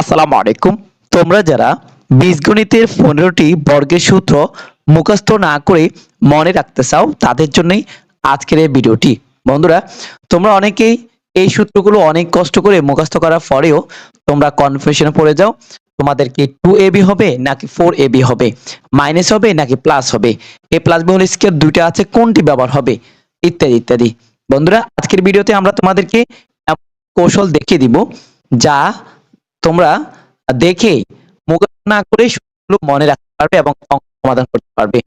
আসসালামু আলাইকুম। তোমরা যারা বীজগণিতের পনেরোটি বর্গের সূত্র মুখস্থ না করে মনে রাখতে চাও, তাদের জন্যই আজকের এই ভিডিওটি। বন্ধুরা, তোমরা অনেকেই এই সূত্রগুলো অনেক কষ্ট করে মুখস্থ করার পরেও তোমরা কনফিউশনে পড়ে যাও, তোমাদের কি টু এবি হবে নাকি ফোর এবি হবে? মাইনাস হবে নাকি প্লাস হবে? A plus B whole square দুইটা আছে, কোনটি ব্যবহার হবে? ইত্যাদি ইত্যাদি। বন্ধুরা, আজকের ভিডিওতে আমরা তোমাদেরকে কৌশল দেখিয়ে দিব যা তোমরা দেখে মুখস্থ না করে সূত্রগুলো মনে রাখতে পারবে এবং সমাধান করতে পারবে।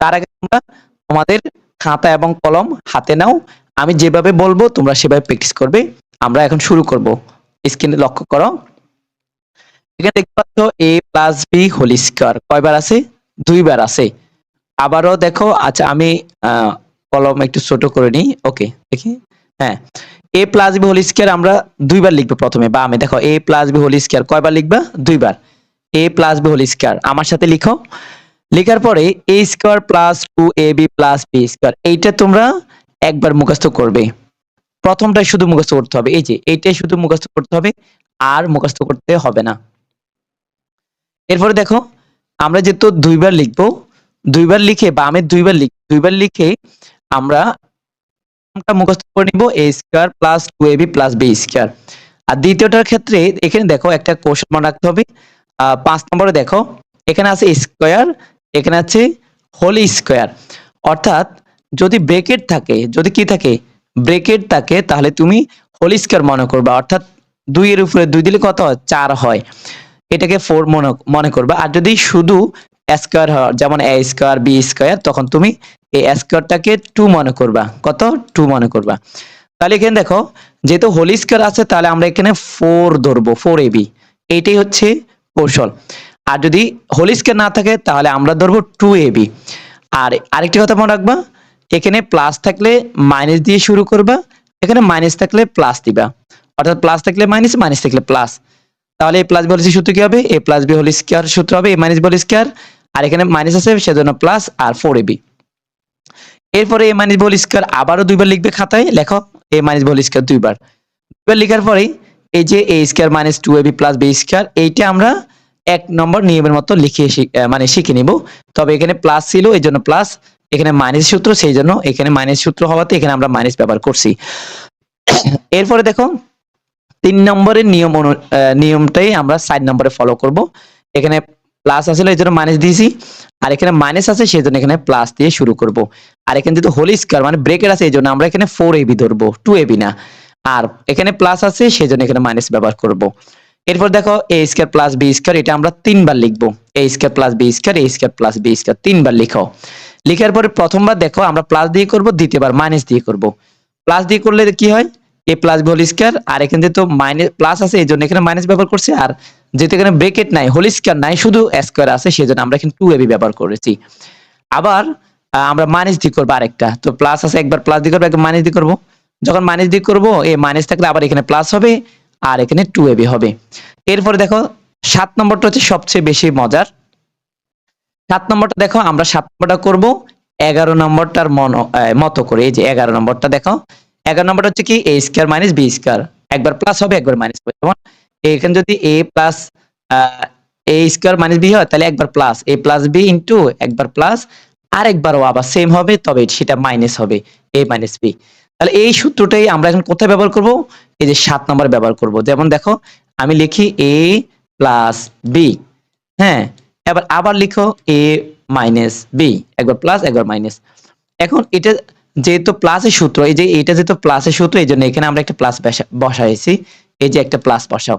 তার আগে তোমরা তোমাদের খাতা এবং কলম হাতে নাও। আমি যেভাবে বলব, তোমরা সেভাবে প্র্যাকটিস করবে। আমরা এখন শুরু করব। স্ক্রিনে লক্ষ্য করো। এখানে দেখতে পাচ্ছ A plus B whole square কয়বার আছে? দুইবার আছে। আবারও দেখো আচ্ছা আমি কলম একটু ছোট করে নিই। ওকে দেখি। হ্যাঁ A plus B whole square আমরা দুইবার লিখব প্রথমে, বা আমি দেখো A plus B whole square কয়বার লিখবা? দুইবার। A plus B whole square আমার সাথে লিখো। লেখার পরে A square plus two A B plus B square এইটা তোমরা একবার মুখস্থ করবে। প্রথমটাই শুধু মুখস্থ করতে হবে, এই যে এইটাই শুধু মুখস্থ করতে হবে, আর মুখস্থ করতে হবে না। এরপরে দেখো, আমরা যেহেতু দুইবার লিখব, দুইবার লিখে বা আমি দুইবার লিখ, দুইবার লিখে আমরা প্রথমটা মুখস্থ করে নিব A square plus two A B plus B square আর দ্বিতীয়টার ক্ষেত্রে এখানে দেখো একটা কৌশল মনে রাখতে হবে। পাঁচ নম্বরে দেখো, এখানে আছে স্কয়ার এখানে আছে হোল স্কয়ার অর্থাৎ যদি ব্রেকেট থাকে, যদি কি থাকে ব্রেকেট থাকে, তাহলে তুমি হোল স্কয়ার মনে করবা। অর্থাৎ দুই এর উপরে দুই দিলে কত হয়? চার হয়। এটাকে ফোর মনে মনে করবা। আর যদি শুধু স্কয়ার হয়, যেমন এ স্কয়ার বি স্কয়ার তখন তুমি এই স্কয়ারটাকে টু মনে করবা। কত? টু মনে করবা। তাহলে এখানে দেখো, যেহেতু হোল স্কয়ার আছে, তাহলে আমরা এখানে ফোর ধরবো ফোর এবি এইটাই হচ্ছে কৌশল। আর যদি হোল স্কয়ার না থাকে, তাহলে আমরা ধরবো টু এবি আর আরেকটি কথা মনে রাখবা, এখানে প্লাস থাকলে মাইনাস দিয়ে শুরু করবা, এখানে মাইনাস থাকলে প্লাস দিবা। অর্থাৎ প্লাস থাকলে মাইনাস মাইনাস থাকলে প্লাস তাহলে এ প্লাস বি হোল সূত্র কি হবে? A plus B whole square সূত্র হবে A minus B whole square আর এখানে মাইনাস আছে, সেজন্য প্লাস আর ফোর এবি এরপরে A minus B whole square আবারও দুইবার লিখবে খাতায়, লেখো, A minus B whole square দুইবার। দুইবার লেখার পরে এই যে A square minus two AB plus B square, এইটা আমরা এক নম্বর নিয়মের মতো লিখে মানে শিখে নিব। তবে এখানে প্লাস ছিল, এই জন্য প্লাস, এখানে মাইনাস সূত্র, সেই জন্য এখানে মাইনাস সূত্র হওয়াতে এখানে আমরা মাইনাস ব্যবহার করছি। এরপরে দেখো, তিন নম্বরের নিয়ম নিয়মটাই আমরা সাইড নম্বরে ফলো করব। এখানে প্লাস আছিল এই জন্য মাইনাস দিয়েছি। আর এখানে মাইনাস আছে, সেই জন্য এখানে প্লাস দিয়ে শুরু করব। আর এখানে যেহেতু হোল স্কয়ার মানে ব্রেকেট আছে, এই জন্য আমরা এখানে ফোর এবি ধরবো টু এবি না। আর এখানে প্লাস আছে, সেই জন্য এখানে মাইনাস ব্যবহার করব। এরপর দেখো A square plus B square এটা আমরা তিনবার লিখব। A square plus B square A square plus B square তিনবার লিখো। লিখার পরে প্রথমবার দেখো, আমরা প্লাস দিয়ে করব, দ্বিতীয়বার মাইনাস দিয়ে করব। প্লাস দিয়ে করলে কি হয়? এ প্লাস হোল স্কয়ার আর এখানে যেহেতু মাইনাস প্লাস আছে এই জন্য এখানে মাইনাস ব্যবহার করছি, আর যেহেতু এখানে ব্রেকেট নাই হোল স্কয়ার নাই, শুধু স্কয়ার আছে সেই জন্য আমরা এখানে টু এবি ব্যবহার করেছি। আবার আমরা মাইনাস দিয়ে করব আরেকটা, তো প্লাস আছে, একবার প্লাস দিয়ে করব, একবার মাইনাস দিয়ে করব। যখন মাইনাস দিয়ে করব, এই মাইনাস থাকলে আবার এখানে প্লাস হবে, আর এখানে টু এবি হবে। এরপরে দেখো, সাত নম্বরটা হচ্ছে সবচেয়ে বেশি মজার। সাত নম্বরটা দেখো, আমরা সাত নম্বরটা করব, এগারো নম্বরটার মন মতো করে, এই যে এগারো নম্বরটা দেখো এগারো নম্বরটা হচ্ছে কি A square minus B square একবার প্লাস হবে, একবার মাইনাস হবে। যেমন এখানে যদি A plus A square minus B হয়, তাহলে একবার plus A plus B into একবার প্লাস আর একবারও আবার সেম হবে, তবে সেটা মাইনাস হবে এ মাইনাস বি তাহলে এই সূত্রটাই আমরা এখন কোথায় ব্যবহার করব? এই যে সাত নম্বর ব্যবহার করব। যেমন দেখো, আমি লিখি এ প্লাস বি হ্যাঁ এবার আবার লিখো এ মাইনাস বি একবার প্লাস একবার মাইনাস এখন এটা যেহেতু প্লাসের সূত্র, এই যে এটা যেহেতু প্লাসের সূত্র এই জন্য এখানে আমরা একটা প্লাস বসাইছি। এই যে একটা প্লাস বসাও।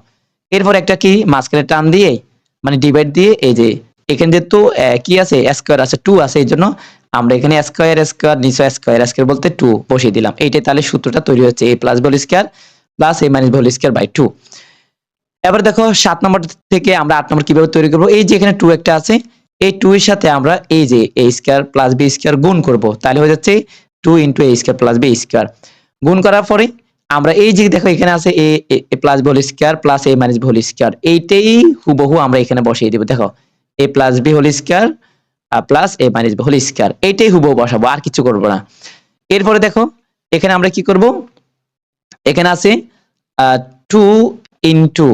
এরপর একটা কি? মাঝখানে টান দিয়ে মানে ডিভাইড দিয়ে, এই যে এখানে যেহেতু কি আছে? স্কোয়ার আছে টু আছে এই জন্য আমরা এখানে স্কোয়ার স্কোয়ার নিচে স্কোয়ার স্কোয়ার বলতে টু বসিয়ে দিলাম। এইটাই তাহলে সূত্রটা তৈরি হচ্ছে A plus ball square plus A minus ball square by two এবার দেখো, সাত নম্বর থেকে আমরা আট নম্বর কীভাবে তৈরি করব? এই যে এখানে টু একটা আছে, এই টু এর সাথে আমরা এই যে A square plus B square গুণ করব। তাহলে হয়ে যাচ্ছে two into A square plus B square গুণ করার পরে আমরা এই যে দেখো এখানে আছে A A plus whole square plus A minus whole square এইটাই হুবহু আমরা এখানে বসিয়ে দিব, দেখো। A plus B whole square plus A minus whole square এইটাই হুবহু বসাবো, আর কিছু করব না। এরপরে দেখো, এখানে আমরা কি করব? এখানে আছে two into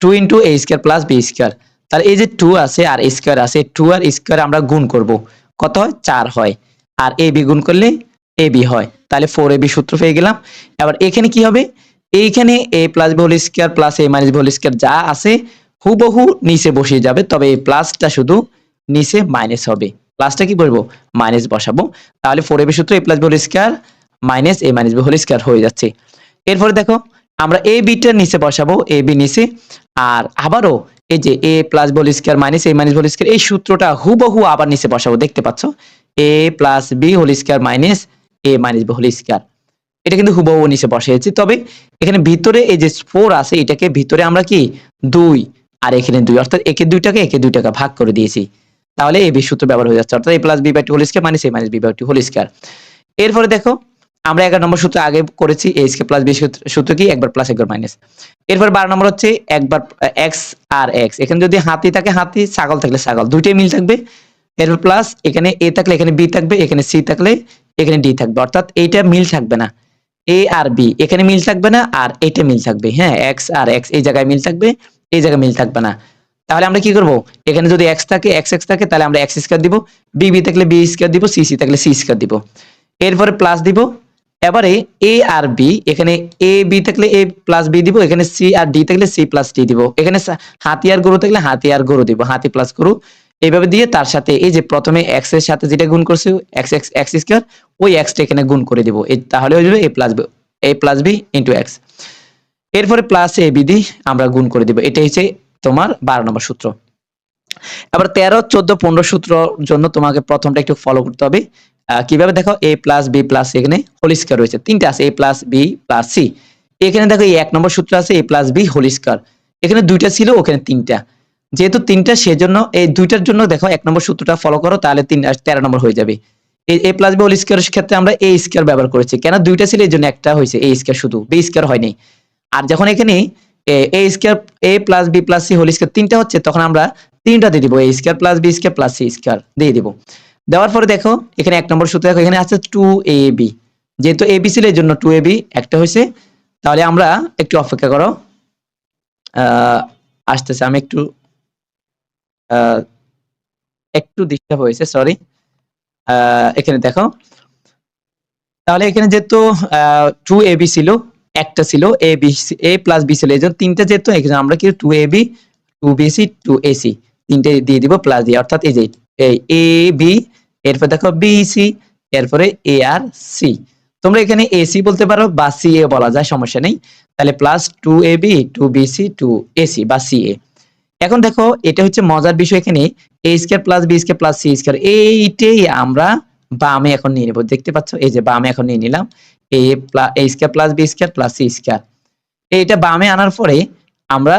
two into A square plus B square তাহলে এই যে টু আছে আর স্কোয়ার আছে টু আর স্কোয়ার আমরা গুণ করব। কত হয়? চার হয়। আর এ বি গুণ করলে এ বি হয়। তাহলে ফোর এ বি সূত্র পেয়ে গেলাম। এবার এখানে কি হবে? এইখানে A plus B square plus A minus B square যা আছে, হুবহু নিচে বসিয়ে যাবে। তবে এই প্লাসটা শুধু নিচে মাইনাস হবে। প্লাসটা কি করব? মাইনাস বসাবো। তাহলে ফোর এ বি সূত্র A plus B square minus A minus B square হয়ে যাচ্ছে। এরপরে দেখো, আমরা এ বিটার নিচে বসাবো এ বি নিচে। আর আবারও এই যে এ প্লাস বল স্কোয়ার মাইনাস এ মাইনাস বল স্কোয়ার এই সূত্রটা হুবহু আবার নিচে বসাবো। দেখতে পাচ্ছ? A plus B whole square minus A minus B whole square এটা কিন্তু হুবহু নিচে বসিয়েছি তবে এখানে ভিতরে এই যে ফোর আছে, এটাকে ভিতরে আমরা কি? দুই। আর এখানে দুই। অর্থাৎ একে দুইটাকে একে দুই টাকা ভাগ করে দিয়েছি। তাহলে এই বি ব্যবহার হয়ে যাচ্ছে। অর্থাৎ A plus B by two whole square minus A minus B by two whole square এরপরে দেখো, আমরা এগারো নম্বর সূত্র আগে করেছি। এ স্কে প্লাস বি সূত্র কি? একবার প্লাস একবার মাইনাস এরপর বারো নম্বর হচ্ছে একবার এক্স আর এক্স এখানে যদি হাতি থাকে, হাতি, ছাগল থাকলে ছাগল। দুইটাই মিল থাকবে। এরপর প্লাস এখানে এ থাকলে এখানে বি থাকবে, এখানে সি থাকলে এখানে ডি থাকবে। অর্থাৎ এইটা মিল থাকবে না। এ আর বি এখানে মিল থাকবে না আর এটা মিল থাকবে। হ্যাঁ এক্স আর এক্স এই জায়গায় মিল থাকবে, এই জায়গায় মিল থাকবে না। তাহলে আমরা কি করব? এখানে যদি এক্স থাকে এক্স এক্স থাকে, তাহলে আমরা এক্স স্কোয়ার দিব। বি বি থাকলে বি স্কোয়ার দিব সি সি থাকলে সি স্কোয়ার দিব। এরপরে প্লাস দিব। এবারে এ আর বি এখানে এ বি থাকলে এ প্লাস বি দিব, এখানে সি আর ডি থাকলে সি প্লাস ডি দিব। এখানে হাতি আর গরু থাকলে হাতি আর গরু দিব। হাতি প্লাস গরু। এইভাবে দিয়ে তার সাথে এই যে প্রথমে এক্সের সাথে যেটা গুণ করছে এক্স এক্স এক্স স্কোয়ার ওই এক্সটা এখানে গুণ করে দিব। তাহলে হয়ে যাবে A plus B A plus B into X এরপরে প্লাস এ বি দিয়ে আমরা গুণ করে দিব। এটা হচ্ছে তোমার বারো নম্বর সূত্র। আবার তেরো, চোদ্দ, পনেরো সূত্র জন্য তোমাকে প্রথমটা একটু ফলো করতে হবে। কীভাবে দেখো? এ প্লাস বি প্লাস এখানে হোল স্কোয়ার রয়েছে। তিনটা আছে A plus B plus C এখানে দেখো এই এক নম্বর সূত্র আছে A plus B whole square এখানে দুইটা ছিল, ওখানে তিনটা। যেহেতু তিনটা সেজন্য এই দুইটার জন্য দেখো এক নম্বর সূত্রটা ফলো করো তাহলে তিন তেরো নম্বর হয়ে যাবে। এ প্লাস বি হোল স্কোয়ারের ক্ষেত্রে আমরা এ স্কোয়ার ব্যবহার করেছি। কেন? দুইটা ছিল এই জন্য একটা হয়েছে এ স্কোয়ার শুধু বি স্কোয়ার হয়নি। আর যখন এখানে A square A plus B plus C whole square তিনটা হচ্ছে তখন আমরা তিনটা দিয়ে দিব A square plus B square plus C square দিয়ে দিব। দেওয়ার পরে দেখো এখানে এক নম্বর সূত্র দেখো এখানে আছে টু এ বি যেহেতু এ বি ছিল এই জন্য টু এ বি একটা হয়েছে। তাহলে আমরা একটু অপেক্ষা করো। আহ, আসতেছে আমি একটু একটু ডিস্টার্ব হয়েছে সরি এখানে দেখো। তাহলে এখানে যেহেতু টু এ বি ছিল, একটা ছিল A B A plus B ছিল, এই জন্য তিনটা যেহেতু, এখানে আমরা কি two A B two B C two A C তিনটে দিয়ে দিব প্লাস দিয়ে। অর্থাৎ এই যে এ বি এরপর দেখো বি সি এরপরে এ আর সি তোমরা এখানে এসি বলতে পারো, বা সি এ বলা যায়, সমস্যা নেই। তাহলে plus two A B two B C two AC বা সি এ এখন দেখো, এটা হচ্ছে মজার বিষয় এখানে A square plus B square plus C square এইটাই আমরা বামে এখন নিয়ে নেব। দেখতে পাচ্ছ? এই যে বামে এখন নিয়ে নিলাম A plus A square plus B square plus C square এইটা বামে আনার পরে আমরা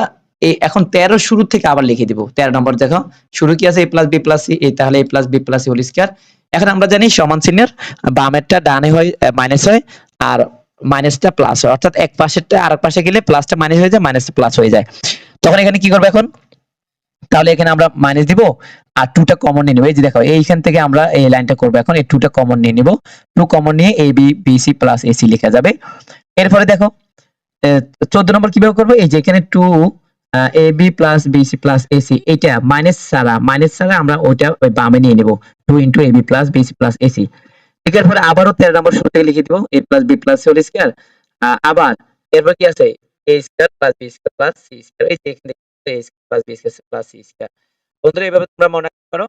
এই এখন তেরো শুরু থেকে আবার লিখে দিব। তেরো নম্বর দেখো, শুরু কি আছে? A plus B plus C এই তাহলে A plus B plus C whole square এখন আমরা জানি সমান চিহ্নের বামেরটা ডানে হয় মাইনাস হয়, আর মাইনাসটা প্লাস হয়। অর্থাৎ এক পাশেরটা আর এক পাশে গেলে প্লাসটা মাইনাস হয়ে যায় মাইনাসটা প্লাস হয়ে যায়। তখন এখানে কি করব এখন? তাহলে এখানে আমরা মাইনাস দিব আর টুটা কমন নিয়ে নেব। এই যে দেখো, এইখান থেকে আমরা এই লাইনটা করব এখন, এই টুটা কমন নিয়ে নিব। টু কমন নিয়ে A B B C plus AC লেখা যাবে। এরপরে দেখো চোদ্দ নম্বর কীভাবে করব? এই যে এখানে two A B plus B C plus AC এটা মাইনাস ছাড়া মাইনাস ছাড়া আমরা ওইটা ওই বামে নিয়ে নিব। Two into A B plus B C plus AC এর পরে আবারও তেরো নম্বর শুরু থেকে লিখে দিব A plus B plus whole square আবার, এরপর কি আছে? A square plus B square plus C square এই যে এখানে A plus B plus C square বন্ধুরা এইভাবে তোমরা মনে করো